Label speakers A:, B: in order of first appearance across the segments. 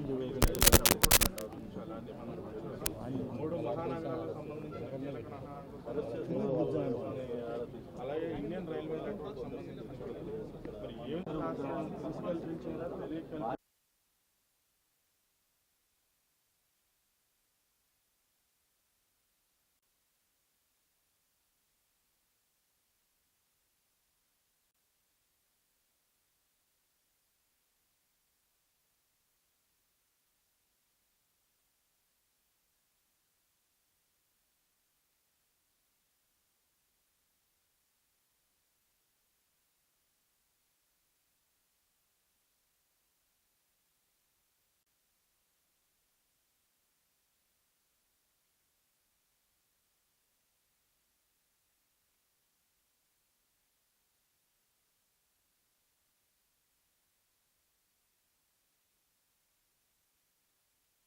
A: మూడు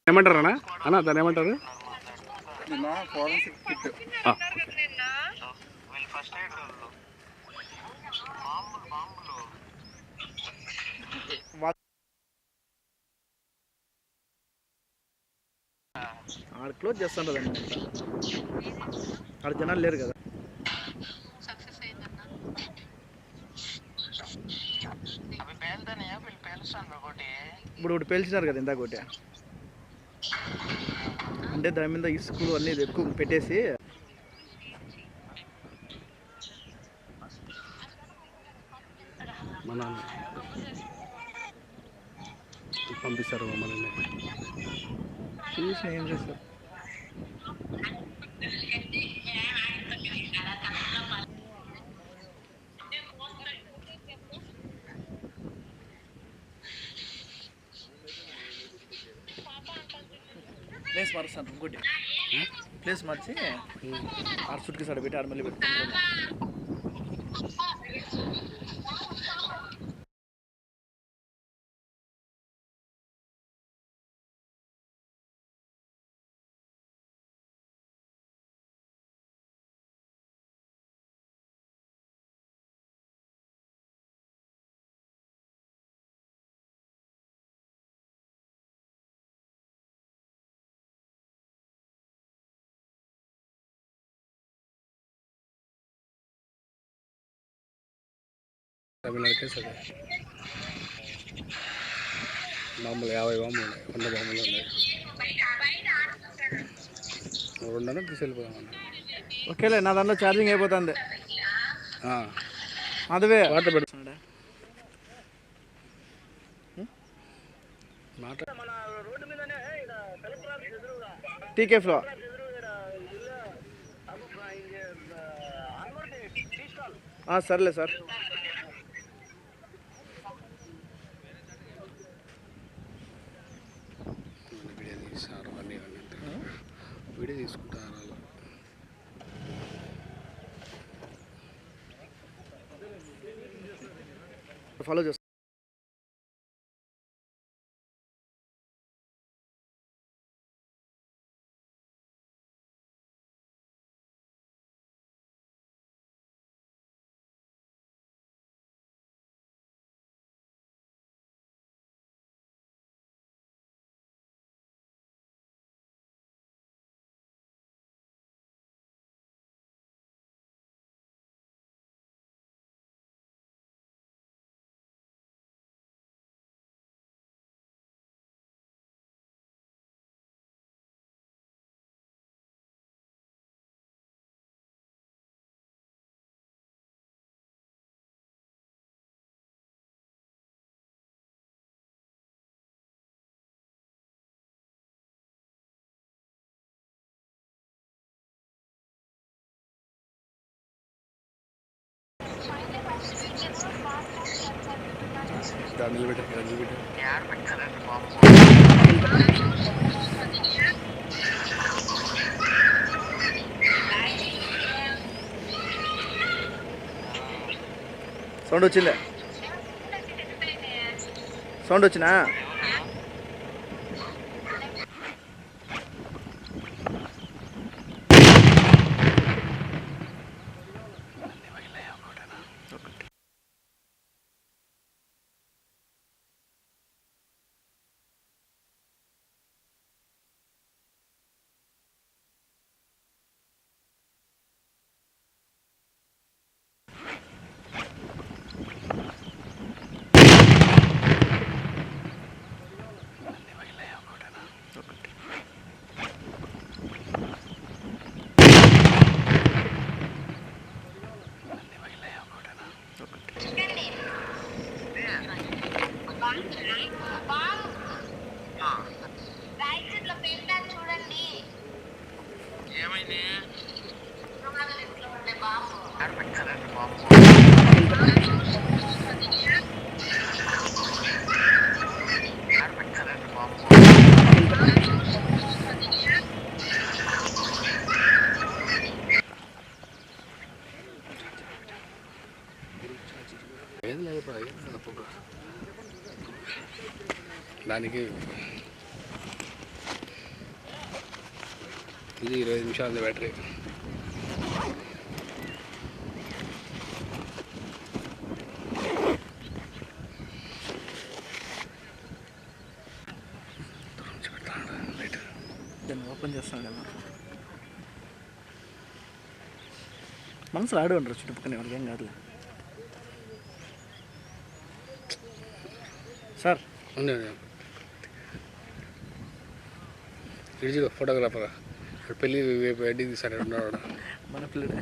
B: ఏమంటారు అన్న అన్న దాన్ని ఏమంటారు?
A: ఫోరెన్సిక్ కిట్
B: ఆ,
C: ఆడ క్లోజ్ చేస్తుంటుంది అన్న ఆడ జనాలు లేరు కదా. ఇప్పుడు ఒకటి పేల్చినారు కదా ఇందాక ఒకటి. అంటే దాని మీద ఇసుకలు అన్నీ ఎక్కువ పెట్టేసి
B: మన పంపిస్తారు మనల్ని?
C: చూసి ఏం చేస్తారు? ప్లేస్ మారుస్తాను ఇంకోటి ప్లేస్ మార్చి ఆడ చుట్టుకి సడ పెట్టి ఆడ మళ్ళీ పెట్టుకుంటాను.
B: నరికేసి అదే మామూలు యాభై బాంబులు ఉన్నాయి వంద బాంబులు ఉన్నాయి. రెండన్నా తీసుకెళ్ళిపోదామన్న.
C: ఓకేలే నా దాంట్లో ఛార్జింగ్ అయిపోతుంది. అదివే
B: వాటర్ పెడు మాట్లా
C: టీకే ఫ్లో. ఆ, సర్లే సార్.
B: దాన్ని నిలబెట్టారు నిలబెట్టారు
C: సౌండ్ వచ్చిందా సౌండ్ వచ్చినా
B: దానికి ఇది ఇరవై నిమిషాలు బ్యాటరీ.
C: దాన్ని ఓపెన్ చేస్తాను కదా. మనసు రాడు అంటారు చుట్టుపక్కల ఏం కాదులే. సార్
B: ఉంది ఇడిజిగో ఫోటోగ్రాఫర్ పెళ్ళి వెడ్డింగ్ తీసాడు ఉన్నాడు
C: మన పిల్లడే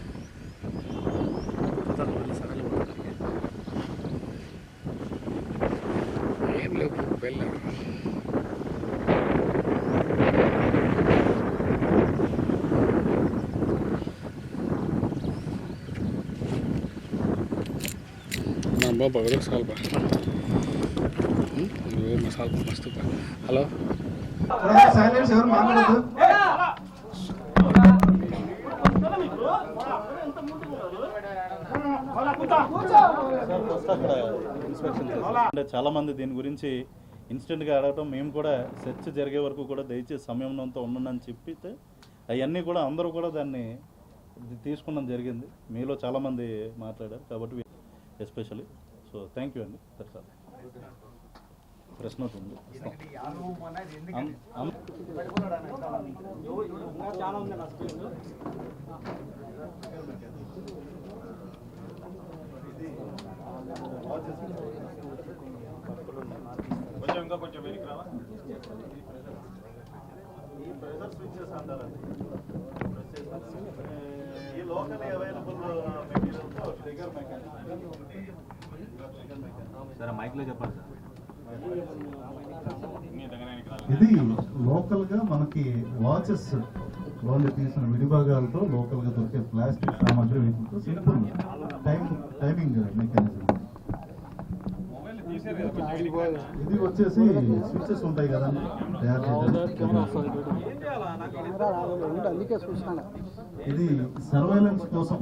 C: పోతారు వెళ్ళి సార్ వెళ్ళి పోతారు.
B: ఏం లేవు పెళ్ళి మా అమ్మ సాగు మస్తు హలో
D: అంటే చాలా మంది దీని గురించి ఇన్స్టెంట్గా అడగటం మేము కూడా సెర్చ్ జరిగే వరకు కూడా దయచేసి సమయంతో ఉండండి అని చెప్పితే అవన్నీ కూడా అందరూ కూడా దాన్ని తీసుకోవడం జరిగింది. మీలో చాలామంది మాట్లాడారు కాబట్టి ఎస్పెషల్లీ. సో థ్యాంక్ యూ అండి. సరే సార్. ప్రశ్న ఉంది
A: కొంచెం ఇంకా కొంచెం వెనక్కి రావా?
D: ఈ స్విచ్చెస్ అంటారండి. ఈ లోకల్ అవైలబుల్ మెటీరియల్తో ట్రిగర్ మెకానిజం
E: సరే మైక్లో చెప్పండి సార్.
F: ఇది లోకల్గా మనకి వాచెస్ వాళ్ళు తీసిన విడిభాగాలతో లోకల్గా దొరికే ప్లాస్టిక్ సామాగ్రి వీటితో సింపుల్ టైం టైమింగ్ మెకానిజం. ఇది వచ్చేసి స్విచ్చెస్ ఉంటాయి తయారు చేయడానికి ఇది సర్వైలెన్స్ కోసం.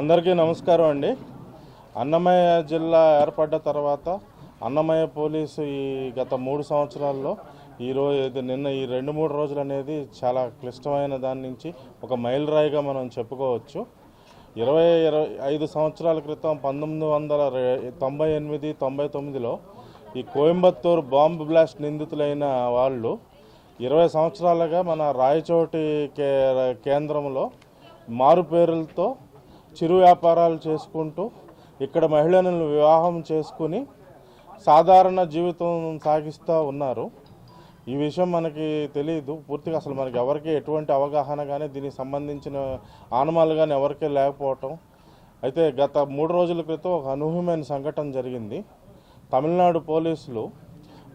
A: అందరికీ నమస్కారం అండి. అన్నమయ్య జిల్లా ఏర్పడ్డ తర్వాత అన్నమయ్య పోలీసు ఈ గత మూడు సంవత్సరాల్లో ఈ రోజు నిన్న ఈ రెండు మూడు రోజులు అనేది చాలా క్లిష్టమైన దాని నుంచి ఒక మైలురాయిగా మనం చెప్పుకోవచ్చు. ఇరవై ఇరవై ఐదు సంవత్సరాల క్రితం పంతొమ్మిది వందల తొంభై ఎనిమిది తొంభై తొమ్మిదిలో ఈ కోయంబత్తూరు బాంబు బ్లాస్ట్ నిందితులైన వాళ్ళు ఇరవై సంవత్సరాలుగా మన రాయచోటి కే కేంద్రంలో మారుపేరులతో చిరు వ్యాపారాలు చేసుకుంటూ ఇక్కడ మహిళలను వివాహం చేసుకుని సాధారణ జీవితం సాగిస్తూ ఉన్నారు. ఈ విషయం మనకి తెలియదు పూర్తిగా అసలు మనకి ఎవరికి ఎటువంటి అవగాహన కానీ దీనికి సంబంధించిన ఆనమాలు కానీ ఎవరికీ లేకపోవటం. అయితే గత మూడు రోజుల క్రితం ఒక అనూహ్యమైన సంఘటన జరిగింది. తమిళనాడు పోలీసులు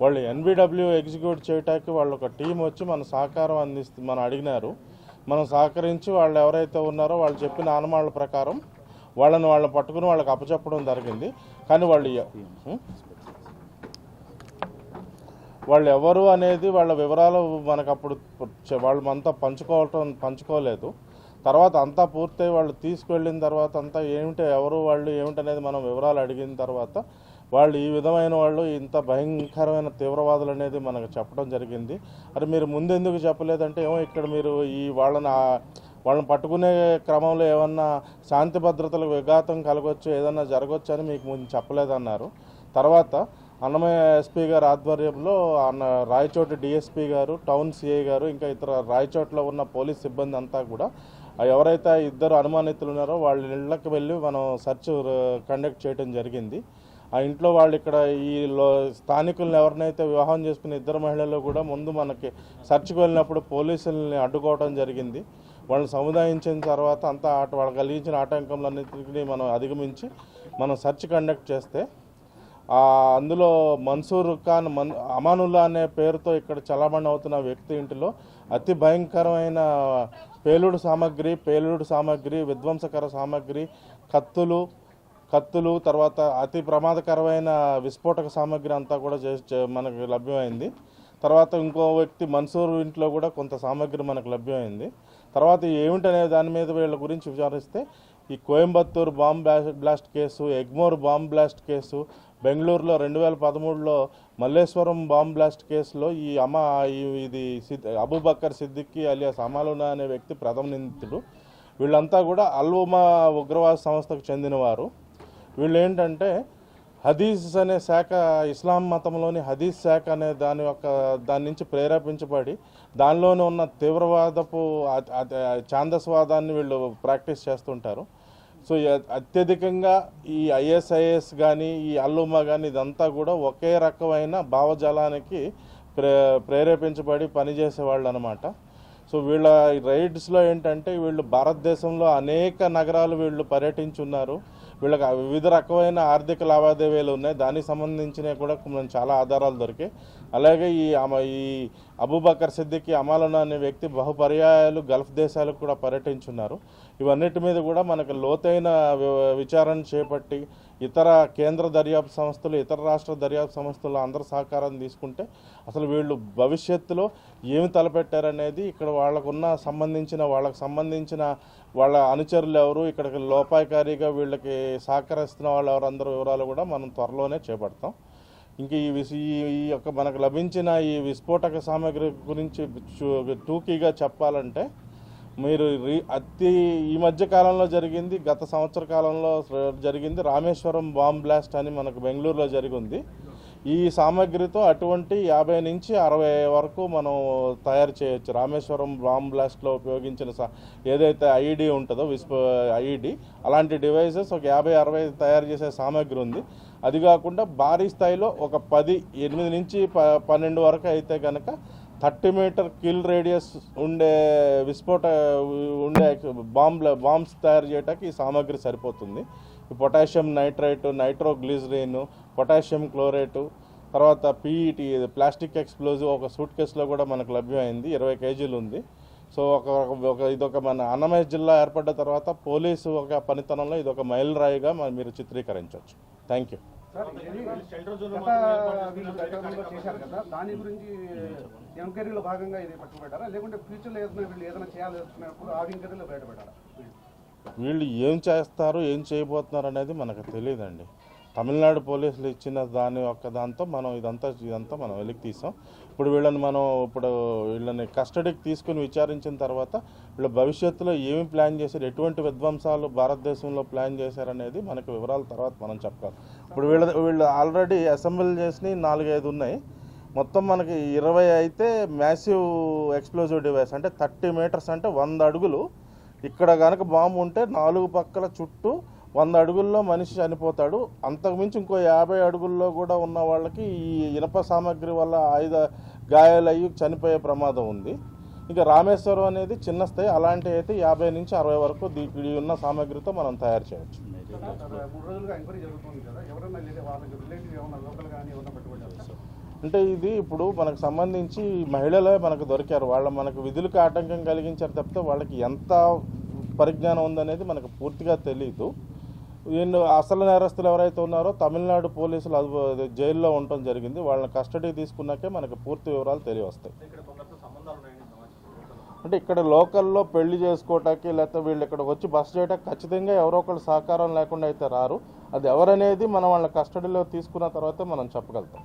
A: వాళ్ళు ఎన్బిడబ్ల్యూ ఎగ్జిక్యూట్ చేయటానికి వాళ్ళు ఒక టీం వచ్చి మన సహకారం అందిస్తూ మనం అడిగినారు. మనం సహకరించి వాళ్ళు ఎవరైతే ఉన్నారో వాళ్ళు చెప్పిన ఆనమాళ్ళ ప్రకారం వాళ్ళని వాళ్ళని పట్టుకుని వాళ్ళకి అప్పచెప్పడం జరిగింది. కానీ వాళ్ళు వాళ్ళు ఎవరు అనేది వాళ్ళ వివరాలు మనకు అప్పుడు వాళ్ళు మనతో పంచుకోవటం పంచుకోలేదు. తర్వాత అంతా పూర్తయి వాళ్ళు తీసుకువెళ్ళిన తర్వాత అంతా ఏమిటి ఎవరు వాళ్ళు ఏమిటనేది మనం వివరాలు అడిగిన తర్వాత వాళ్ళు ఈ విధమైన వాళ్ళు ఇంత భయంకరమైన తీవ్రవాదులు అనేది మనకు చెప్పడం జరిగింది. అది మీరు ముందెందుకు చెప్పలేదంటే ఏమో ఇక్కడ మీరు ఈ వాళ్ళని వాళ్ళని పట్టుకునే క్రమంలో ఏమన్నా శాంతి భద్రతలకు విఘాతం కలగొచ్చు ఏదన్నా జరగవచ్చు అని మీకు ముందు చెప్పలేదన్నారు. తర్వాత అన్నమయ్య ఎస్పీ గారి ఆధ్వర్యంలో అన్న రాయచోటి డిఎస్పీ గారు టౌన్ సిఐ గారు ఇంకా ఇతర రాయచోట్లో ఉన్న పోలీస్ సిబ్బంది అంతా కూడా ఎవరైతే ఇద్దరు అనుమానితులు ఉన్నారో వాళ్ళ ఇళ్ళకి వెళ్ళి మనం సెర్చ్ కండక్ట్ చేయడం జరిగింది. ఆ ఇంట్లో వాళ్ళు ఇక్కడ ఈ లో స్థానికులను ఎవరినైతే వివాహం చేసుకున్న ఇద్దరు మహిళలు కూడా ముందు మనకి సెర్చ్కి వెళ్ళినప్పుడు పోలీసుల్ని అడ్డుకోవడం జరిగింది. వాళ్ళని సముదాయించిన తర్వాత అంతా ఆట కలిగించిన ఆటంకములన్నింటినీ మనం అధిగమించి మనం సెర్చ్ కండక్ట్ చేస్తే అందులో మన్సూర్ ఖాన్ మన్ అమానుల్లా అనే పేరుతో ఇక్కడ చలామణి అవుతున్న వ్యక్తి ఇంటిలో అతి భయంకరమైన పేలుడు సామాగ్రి పేలుడు సామాగ్రి విధ్వంసకర సామాగ్రి కత్తులు కత్తులు తర్వాత అతి ప్రమాదకరమైన విస్ఫోటక సామాగ్రి అంతా కూడా చే- మనకు లభ్యమైంది. తర్వాత ఇంకో వ్యక్తి మన్సూర్ ఇంట్లో కూడా కొంత సామాగ్రి మనకు లభ్యమైంది. తర్వాత ఏమిటనే దాని మీద వీళ్ళ గురించి విచారిస్తే ఈ Coimbatore bomb blast case Egmore bomb blast case బెంగళూరులో రెండు వేల పదమూడులో మల్లేశ్వరం బాంబ్ బ్లాస్ట్ కేసులో ఈ అమ్మ ఈ- ఇది సిద్ అబూబక్కర్ సిద్దిక్కి అలియాస్ అమాలునా అనే వ్యక్తి ప్రథమ నిందితుడు. వీళ్ళంతా కూడా అల్వుమా ఉగ్రవాద సంస్థకు చెందినవారు. వీళ్ళు ఏంటంటే హదీస్ అనే శాఖ ఇస్లాం మతంలోని హదీస్ శాఖ అనే దాని యొక్క దాని నుంచి ప్రేరేపించబడి దానిలోనే ఉన్న తీవ్రవాదపు ఛాందస్వాదాన్ని వీళ్ళు ప్రాక్టీస్ చేస్తుంటారు. సో అత్యధికంగా ఈ ఐఎస్ఐఎస్ కానీ ఈ అల్లుమా కానీ ఇదంతా కూడా ఒకే రకమైన భావజాలానికి ప్రే ప్రేరేపించబడి పనిచేసే వాళ్ళు అనమాట సో వీళ్ళ రైడ్స్లో ఏంటంటే వీళ్ళు భారతదేశంలో అనేక నగరాలు వీళ్ళు పర్యటించున్నారు. వీళ్ళకి వివిధ రకమైన ఆర్థిక లావాదేవీలు ఉన్నాయి. దానికి సంబంధించినవి కూడా మనం చాలా ఆధారాలు దొరికాయి. అలాగే ఈ ఆమె ఈ అబూబకర్ సిద్దికి అమాలన అనే వ్యక్తి బహుపర్యాయాలు గల్ఫ్ దేశాలకు కూడా పర్యటించున్నారు. ఇవన్నిటి మీద కూడా మనకు లోతైన విచారణ చేపట్టి ఇతర కేంద్ర దర్యాప్తు సంస్థలు ఇతర రాష్ట్ర దర్యాప్తు సంస్థలు అందరి సహకారం తీసుకుంటే అసలు వీళ్ళు భవిష్యత్తులో ఏమి తలపెట్టారనేది ఇక్కడ వాళ్ళకున్న సంబంధించిన వాళ్ళకు సంబంధించిన వాళ్ళ అనుచరులు ఎవరు ఇక్కడికి లోపాయకారిగా వీళ్ళకి సహకరిస్తున్న వాళ్ళు ఎవరందరూ వివరాలు కూడా మనం త్వరలోనే చేపడతాం. ఇంక ఈ విసి ఈ ఈ యొక్క మనకు లభించిన ఈ విస్ఫోటక సామాగ్రి గురించి చూ- టూకీగా చెప్పాలంటే మీరు రీ అతి ఈ మధ్య కాలంలో జరిగింది గత సంవత్సర కాలంలో జరిగింది రామేశ్వరం బాంబ్ బ్లాస్ట్ అని మనకు బెంగళూరులో జరిగింది. ఈ సామాగ్రితో అటువంటి యాభై నుంచి అరవై వరకు మనం తయారు చేయొచ్చు. రామేశ్వరం బాంబ్ బ్లాస్ట్లో ఉపయోగించిన సా ఏదైతే ఐఈడి ఉంటుందో విస్ప ఐఈడి అలాంటి డివైసెస్ ఒక యాభై అరవై తయారు చేసే సామాగ్రి ఉంది. అది కాకుండా భారీ స్థాయిలో ఒక పది ఎనిమిది నుంచి ప పన్నెండు వరకు అయితే కనుక థర్టీ మీటర్ కిల్ రేడియస్ ఉండే విస్ఫోట ఉండే బాంబ్ల బాంబ్స్ తయారు చేయడానికి ఈ సామాగ్రి సరిపోతుంది. ఈ potassium nitrite nitroglycerin potassium chlorate తర్వాత పీఈటీ ప్లాస్టిక్ ఎక్స్ప్లోజివ్ ఒక సూట్ కేసులో కూడా మనకు లభ్యమైంది ఇరవై కేజీలు ఉంది. సో ఒక ఒక ఇదొక మన అన్నమయ్య జిల్లా ఏర్పడ్డ తర్వాత పోలీసు ఒక పనితనంలో ఇదొక మైలురాయిగా మనం మీరు చిత్రీకరించవచ్చు. Thank you.
E: చేశారు కదా? దాని గురించి ఎంక్వైరీలో భాగంగా ఇది పట్టుబడ్డారా? లేకుంటే ఫ్యూచర్లో ఏదైనా వీళ్ళు ఏదైనా చేయాలనుకున్నప్పుడు ఆ ఎంక్వైరీలో బయటపడ్డారా?
A: వీళ్ళు ఏం చేస్తారు ఏం చేయబోతున్నారు అనేది మనకు తెలియదండి. తమిళనాడు పోలీసులు ఇచ్చిన దాని యొక్క దాంతో మనం ఇదంతా ఇదంతా మనం వెలికి తీసాం. ఇప్పుడు వీళ్ళని మనం ఇప్పుడు వీళ్ళని కస్టడీకి తీసుకుని విచారించిన తర్వాత వీళ్ళు భవిష్యత్తులో ఏమి ప్లాన్ చేశారు? ఎటువంటి విధ్వంసాలు భారతదేశంలో ప్లాన్ చేశారనేది మనకు వివరాల తర్వాత మనం చెప్పాలి ఇప్పుడు వీళ్ళ వీళ్ళు ఆల్రెడీ అసెంబ్లీ చేసినవి నాలుగైదు ఉన్నాయి. మొత్తం మనకి ఇరవై అయితే మ్యాసివ్ ఎక్స్ప్లోజివ్ డివైస్ అంటే థర్టీ మీటర్స్ అంటే వంద అడుగులు. ఇక్కడ కనుక బాంబు ఉంటే నాలుగు పక్కల చుట్టూ వంద అడుగుల్లో మనిషి చనిపోతాడు. అంతకుమించి ఇంకో యాభై అడుగుల్లో కూడా ఉన్న వాళ్ళకి ఈ ఇనప సామాగ్రి వల్ల ఆయుధ గాయాలయ్యి చనిపోయే ప్రమాదం ఉంది. ఇంకా రామేశ్వరం అనేది చిన్న స్థాయి అలాంటి అయితే యాభై నుంచి అరవై వరకు దీ- ఉన్న సామాగ్రితో మనం తయారు చేయవచ్చు అంటే ఇది ఇప్పుడు మనకు సంబంధించి మహిళలే మనకు దొరికారు. వాళ్ళ మనకు విధులకు ఆటంకం కలిగించారు తప్పితే వాళ్ళకి ఎంత పరిజ్ఞానం ఉందనేది మనకు పూర్తిగా తెలియదు వీళ్ళు అసలు నేరస్తులు ఎవరైతే ఉన్నారో తమిళనాడు పోలీసులు అది జైల్లో ఉండటం జరిగింది. వాళ్ళని కస్టడీ తీసుకున్నాకే మనకు పూర్తి వివరాలు తెలియవస్తాయి అంటే ఇక్కడ లోకల్లో పెళ్ళి చేసుకోవటానికి లేకపోతే వీళ్ళు ఇక్కడికి వచ్చి బస్ చేయడానికి ఖచ్చితంగా ఎవరో ఒకళ్ళు సహకారం లేకుండా అయితే రారు. అది ఎవరనేది మనం వాళ్ళ కస్టడీలో తీసుకున్న తర్వాతే మనం చెప్పగలుగుతాం.